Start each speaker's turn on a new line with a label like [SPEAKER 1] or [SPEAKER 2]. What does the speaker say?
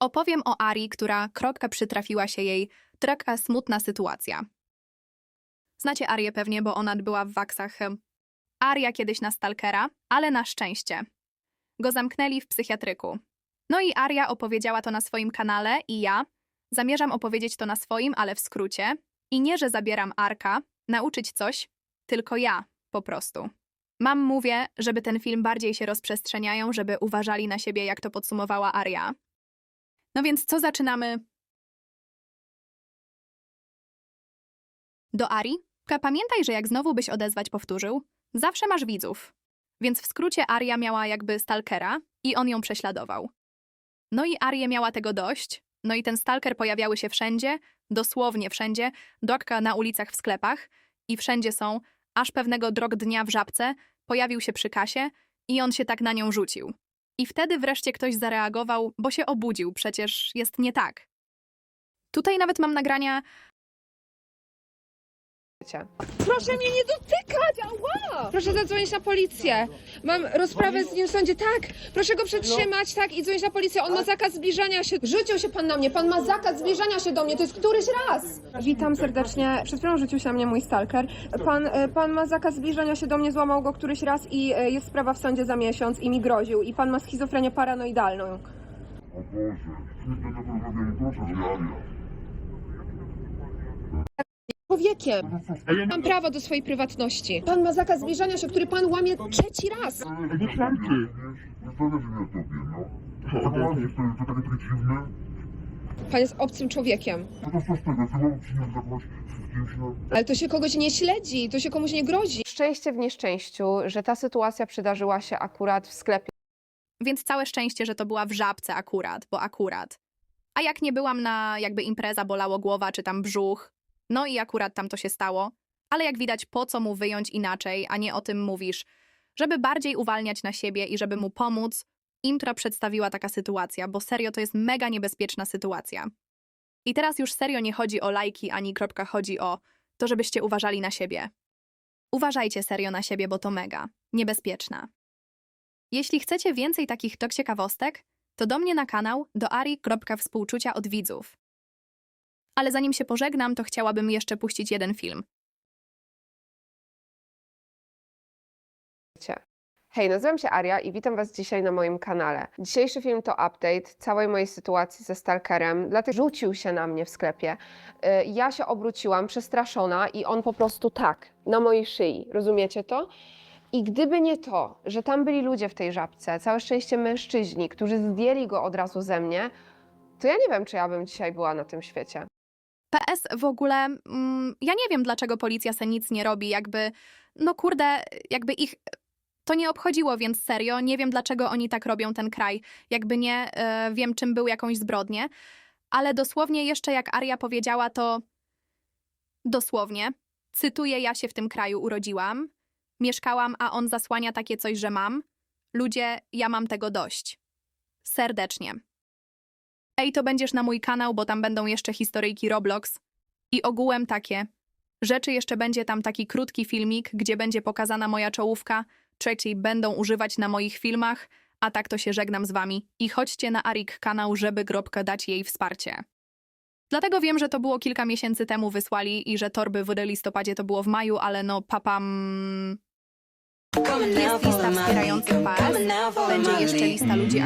[SPEAKER 1] Opowiem o Ari, która krotka przytrafiła się jej taka smutna sytuacja. Znacie Arię pewnie, bo ona była w waksach. Aria kiedyś na stalkera, ale na szczęście. Go zamknęli w psychiatryku. No i Aria opowiedziała to na swoim kanale i ja zamierzam opowiedzieć to na swoim, ale w skrócie. I nie, że zabieram Arka, nauczyć coś, tylko ja, po prostu. Mam mówię, żeby ten film bardziej się rozprzestrzeniają, żeby uważali na siebie, jak to podsumowała Aria. No więc co zaczynamy? Do Ari? Ka, pamiętaj, że jak znowu byś odezwać powtórzył, zawsze masz widzów. Więc w skrócie Aria miała jakby stalkera i on ją prześladował. No i Aria miała tego dość, no i ten stalker pojawiały się wszędzie, dosłownie wszędzie, dokka na ulicach w sklepach i wszędzie są, aż pewnego drog dnia w żabce pojawił się przy kasie i on się tak na nią rzucił. I wtedy wreszcie ktoś zareagował, bo się obudził, przecież jest nie tak. Tutaj nawet mam nagrania,
[SPEAKER 2] Proszę mnie nie dotykać! Ała! Proszę zadzwonić na policję. Mam rozprawę z nim w sądzie. Tak, proszę go przetrzymać, tak, i dzwonić na policję. On ma zakaz zbliżania się. Rzucił się pan na mnie. Pan ma zakaz zbliżania się do mnie. To jest któryś raz. Witam serdecznie. Przed chwilą rzucił się na mnie mój stalker. Pan, e, pan ma zakaz zbliżania się do mnie, złamał go któryś raz i e, jest sprawa w sądzie za miesiąc i mi groził. I pan ma schizofrenię paranoidalną.
[SPEAKER 3] O Boże, nie będę porozmawiali, proszę Aria.
[SPEAKER 2] Człowiekiem. Mam prawo do swojej prywatności. Pan ma zakaz zbliżania się, który pan łamie trzeci raz.
[SPEAKER 3] Zależy mi na Tobie, no. To, to takie takie dziwne.
[SPEAKER 2] Pan jest obcym człowiekiem.
[SPEAKER 3] No to co z tego, ty mam ci nie zachować z kimś, no.
[SPEAKER 2] Ale to się kogoś nie śledzi, to się komuś nie grozi.
[SPEAKER 4] Szczęście w nieszczęściu, że ta sytuacja przydarzyła się akurat w sklepie
[SPEAKER 1] więc całe szczęście, że to była w żabce akurat, bo akurat. A jak nie byłam na jakby impreza, bolało głowa czy tam brzuch, no i akurat tam to się stało. Ale jak widać, po co mu wyjąć inaczej, a nie o tym mówisz, żeby bardziej uwalniać na siebie i żeby mu pomóc, intro przedstawiła taka sytuacja, bo serio to jest mega niebezpieczna sytuacja. I teraz już serio nie chodzi o lajki ani kropka, chodzi o to, żebyście uważali na siebie. Uważajcie serio na siebie, bo to mega niebezpieczna. Jeśli chcecie więcej takich tok ciekawostek, to do mnie na kanał do ari.współczucia od widzów. Ale zanim się pożegnam, to chciałabym jeszcze puścić jeden film.
[SPEAKER 4] Hej, nazywam się Aria i witam Was dzisiaj na moim kanale. Dzisiejszy film to update całej mojej sytuacji ze stalkerem, dlatego rzucił się na mnie w sklepie. Y, Ja się obróciłam, przestraszona i on po prostu tak, na mojej szyi, rozumiecie to? I gdyby nie to, że tam byli ludzie w tej żabce, całe szczęście mężczyźni, którzy zdjęli go od razu ze mnie, to ja nie wiem, czy ja bym dzisiaj była na tym świecie.
[SPEAKER 1] PS w ogóle, mm, ja nie wiem, dlaczego policja se nic nie robi, jakby, no kurde, jakby ich to nie obchodziło, więc serio, nie wiem, dlaczego oni tak robią ten kraj. Jakby nie e, wiem, czym był jakąś zbrodnię, ale dosłownie jeszcze jak Aria powiedziała, to dosłownie, cytuję, ja się w tym kraju urodziłam, mieszkałam, a on zasłania takie coś, że mam. Ludzie, ja mam tego dość. Serdecznie. Ej, to będziesz na mój kanał, bo tam będą jeszcze historyjki Roblox. I ogółem takie. Rzeczy jeszcze będzie tam taki krótki filmik, gdzie będzie pokazana moja czołówka, trzeciej będą używać na moich filmach, a tak to się żegnam z wami. I chodźcie na Arik kanał, żeby Gropkę dać jej wsparcie. Dlatego wiem, że to było kilka miesięcy temu wysłali i że torby w listopadzie to było w maju, ale no papam... Jest lista wspierających PS, będzie jeszcze lista ludzi